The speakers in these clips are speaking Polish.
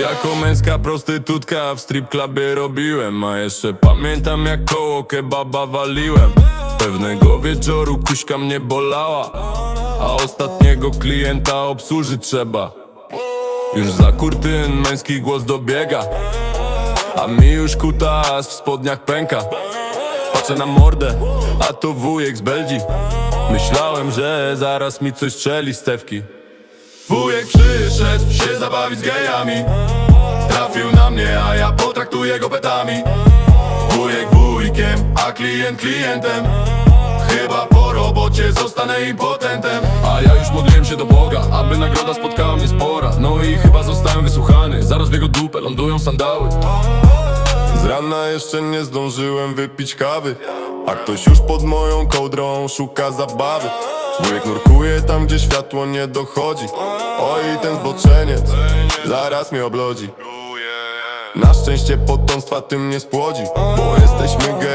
Jako męska prostytutka w strip clubie robiłem A jeszcze pamiętam jak koło kebaba waliłem. Pewnego wieczoru kuśka mnie bolała A ostatniego klienta obsłużyć trzeba. Już za kurtyn męski głos dobiega A mi już kutas w spodniach pęka. Patrzę na mordę, a to wujek z Belgii. Myślałem, że zaraz mi coś strzeli z cewki Wujek przyszedł się zabawić z gejami. Trafił na mnie, a ja potraktuję go petami. Wujek wujkiem, a klient klientem Chyba po robocie zostanę impotentem. A ja już modliłem się do Boga, aby nagroda spotkała mnie spora. No i chyba zostałem wysłuchany Zaraz w jego dupę lądują sandały. Z rana jeszcze nie zdążyłem wypić kawy A ktoś już pod moją kołdrą szuka zabawy. Wujek nurkuje tam, gdzie światło nie dochodzi. Oj, ten zboczeniec zaraz mnie oblodzi. Na szczęście potomstwa tym nie spłodzi Bo jesteśmy mnie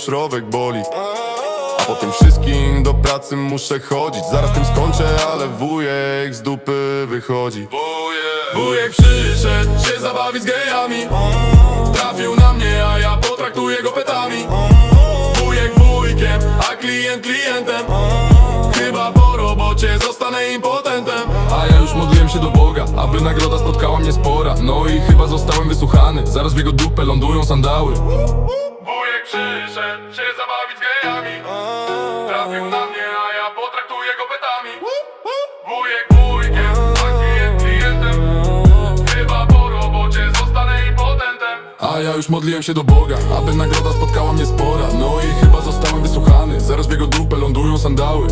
już rowek boli. A po tym wszystkim do pracy muszę chodzić. Zaraz tym skończę, ale wujek z dupy wychodzi. Wujek przyszedł się zabawić z gejami. Trafił na mnie, a ja potraktuję go petami. Wujek wujkiem, a klient klientem. Chyba po robocie zostanę impotentem. A ja już modliłem się do Boga, aby nagroda spotkała mnie spora. No i chyba zostałem wysłuchany, zaraz w jego dupę lądują sandały przyszedł się zabawić z gejami Trafił na mnie, a ja potraktuję go petami Wujek wujkiem, klient klientem. Chyba po robocie zostanę impotentem A ja już modliłem się do Boga, aby nagroda spotkała mnie spora. No i chyba zostałem wysłuchany. Zaraz w jego dupę lądują sandały